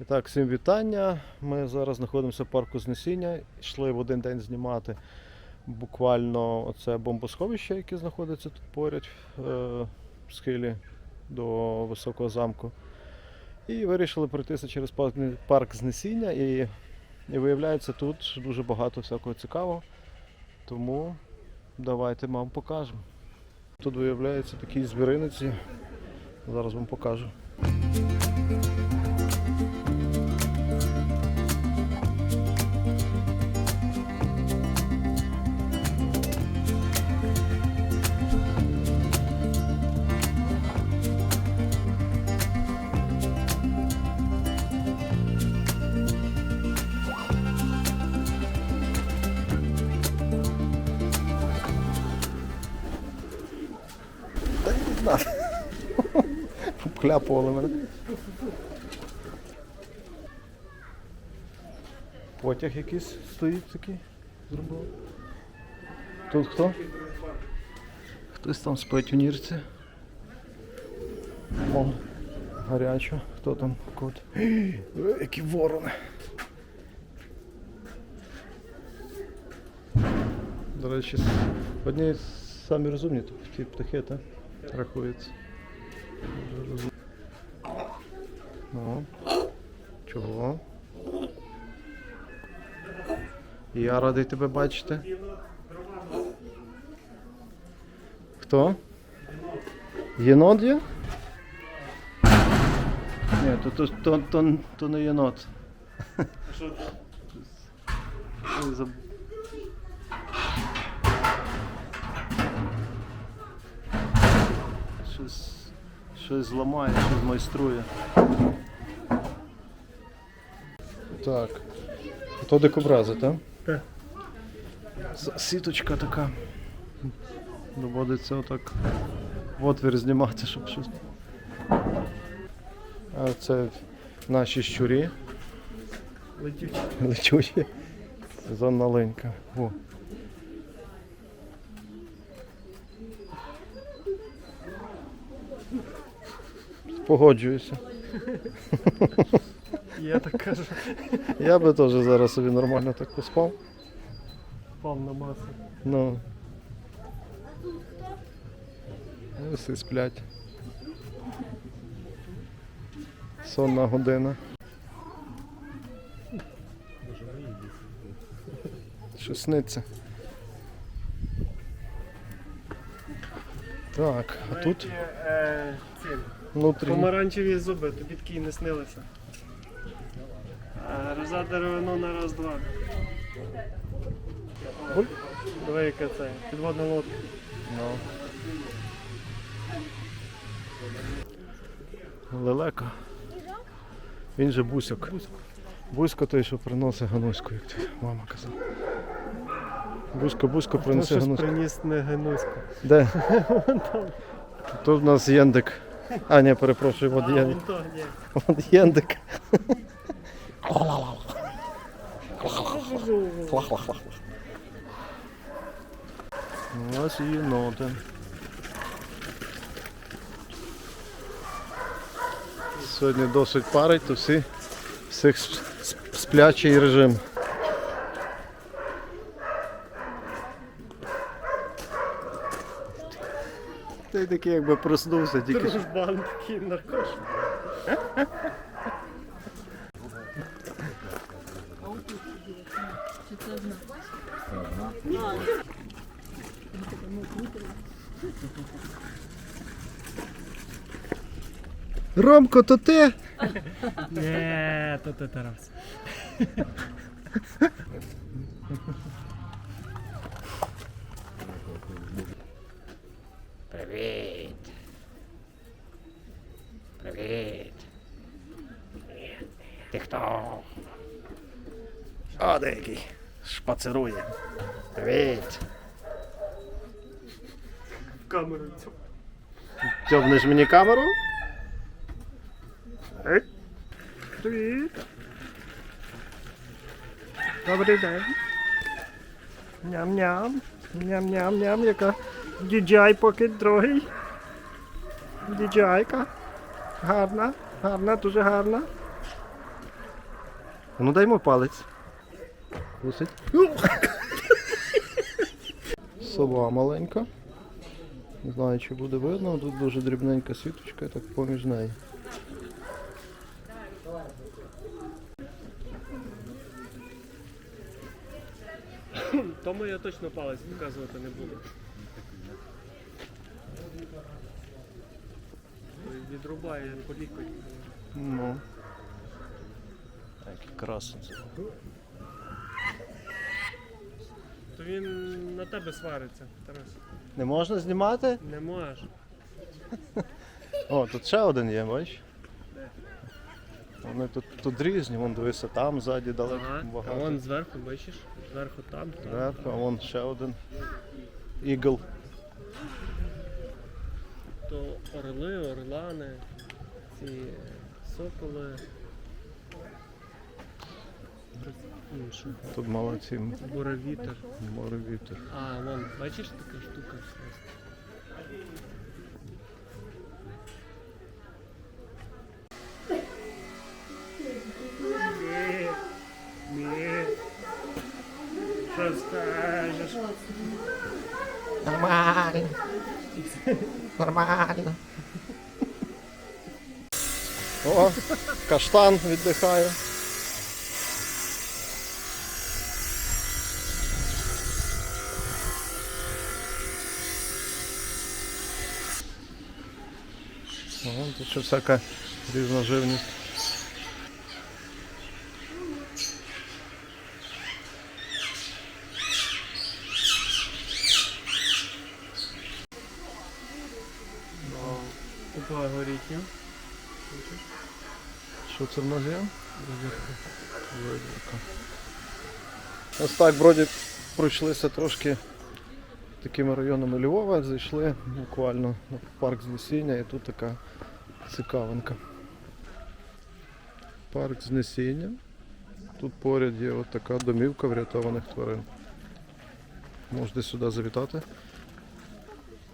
І так, всім вітання. Ми зараз знаходимося в парку Знесіння. Йшли в один день знімати буквально оце бомбосховище, яке знаходиться тут поряд е, в схилі до високого замку. І вирішили пройтися через парк, Знесіння. І, і виявляється, тут дуже багато всякого цікавого. Тому давайте вам покажемо. Тут виявляється такі звіриниці. Зараз вам покажу. Обкляпували мене. Потяг якийсь стоїть такий. Зробили. Тут хто? Хтось там спить у нірці. Вон. Гарячо. Хто там? Кот? Які ворони. До речі, одні самі розумні ті птахи, так? Рахується. Ну. Чого? Я радий тебе бачити. Хто? Єнот є? Ні, то, то, то, то, то не єнот. Ой, заб- Щось, щось зламає, щось майструє. Так. То дикобрази, так? Так. Сіточка така. Доводиться отак в отвір знімати, щоб щось. А це наші щурі. Летючі. Лечучі. Сезонна ленька. О. Погоджуюся. Я так кажу. Я би теж зараз собі нормально так поспав. Пав на масу. Ну. І всі сплять. Сонна година. Що сниться? Так, а тут Е, ці, внутрі. помаранчеві зуби, тобі такі не снилися. А, Роза деревину на раз-два. Диви, яка це, підводна лодка. Ну. Лелека. Він же бусик. Бузько той, що приносить гануську, як ти мама казала. Бузько, бузько Хто принеси щось гануську. приніс не генуську. Де? Тут в нас єндик. А, ні, перепрошую, от А, єндик. вон то, ні. От єндик. Ось і єноти. Сьогодні досить парить, то всі всіх сп- сп- сплячий режим. Ти такий якби проснувся, тільки. Дружбан такий наркош. Ромко, то ти? Ні, то ти Тарас. А, деякий. Шпацирує. Привіт. В камеру цю. Тьобнеш мені камеру? Привіт. Добрий день. Ням-ням. Ням-ням-ням, яка DJI Pocket другий. DJI-ка. Гарна, гарна, дуже гарна. Ну дай йому палець. Кусить. Сова маленька. Не знаю, чи буде видно, тут дуже дрібненька сіточка, так поміж нею. Тому я точно палець показувати не буду. Відрубає по лікоть. Ну. Який красень. То він на тебе свариться, Тарас. Не можна знімати? Не можеш. О, тут ще один є, бачиш? Вони тут, тут різні, вон дивися, там ззаді далеко Ага. А багато. вон зверху, бачиш? Зверху там, там. Зверху, а вон ще один. Ігл. То орли, орлани, ці соколи. Тут молодці, Буровітер. море вітер. А, вон, бачиш така штука? Що скажеш? Нормально. Нормально. О, каштан віддихає. О, тут ще всяка різна живність. Купа горіхів. Що це в нас є? Ось так вроді пройшлися трошки такими районами Львова, зайшли буквально на парк Знесіння і тут така цікавинка. Парк Знесіння. Тут поряд є така домівка врятованих тварин. Можете сюди завітати.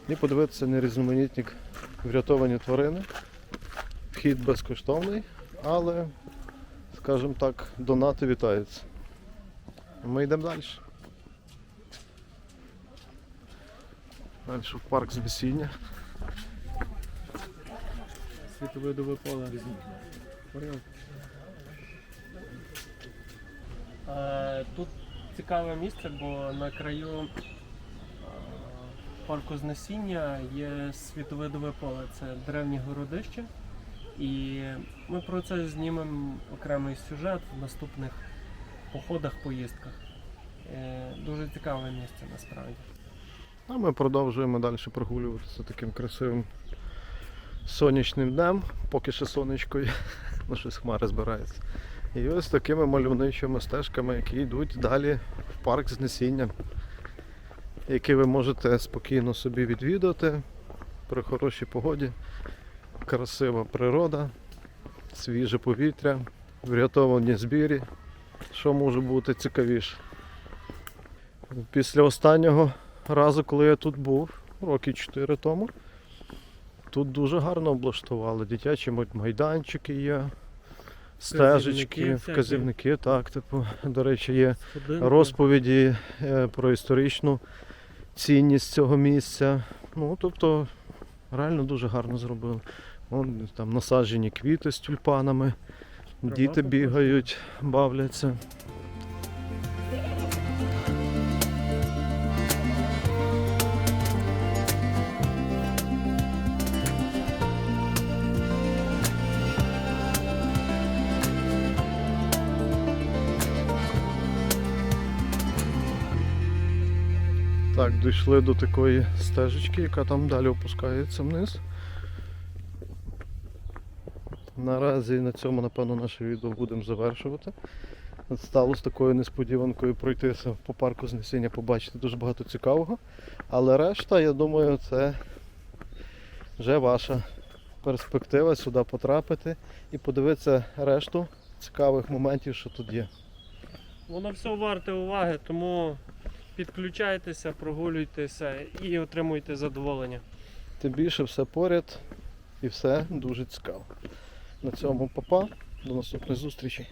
І подивитися на різноманітні врятовані тварини. Вхід безкоштовний, але, скажімо так, донати вітаються. Ми йдемо далі. Далі в парк з весіння. Світовидове поле. Е, Тут цікаве місце, бо на краю е, парку знесіння є світовидове поле. Це древнє городище. І ми про це знімемо окремий сюжет в наступних походах, поїздках. Е, Дуже цікаве місце насправді. А ми продовжуємо далі прогулюватися таким красивим сонячним днем, поки ще сонечко є, ну щось хмари збирається. І ось такими мальовничими стежками, які йдуть далі в парк знесіння, який ви можете спокійно собі відвідати при хорошій погоді, красива природа, свіже повітря, врятовані збірі. Що може бути цікавіше? Після останнього разу, коли я тут був, роки 4 тому, тут дуже гарно облаштували. Дитячі майданчики є, стежечки, Вказівники всякі. вказівники, так, типу, до речі, є Сходинки. розповіді е, про історичну цінність цього місця. Ну, тобто, реально дуже гарно зробили. Вон там насаджені квіти з тюльпанами, діти бігають, бавляться. Так, дійшли до такої стежечки, яка там далі опускається вниз. Наразі на цьому, напевно, наше відео будемо завершувати. Стало з такою несподіванкою пройтися по парку знесіння, побачити дуже багато цікавого. Але решта, я думаю, це вже ваша перспектива сюди потрапити і подивитися решту цікавих моментів, що тут є. Воно все варте уваги, тому підключайтеся, прогулюйтеся і отримуйте задоволення. Тим більше все поряд і все дуже цікаво. На цьому папа. До наступних зустрічей.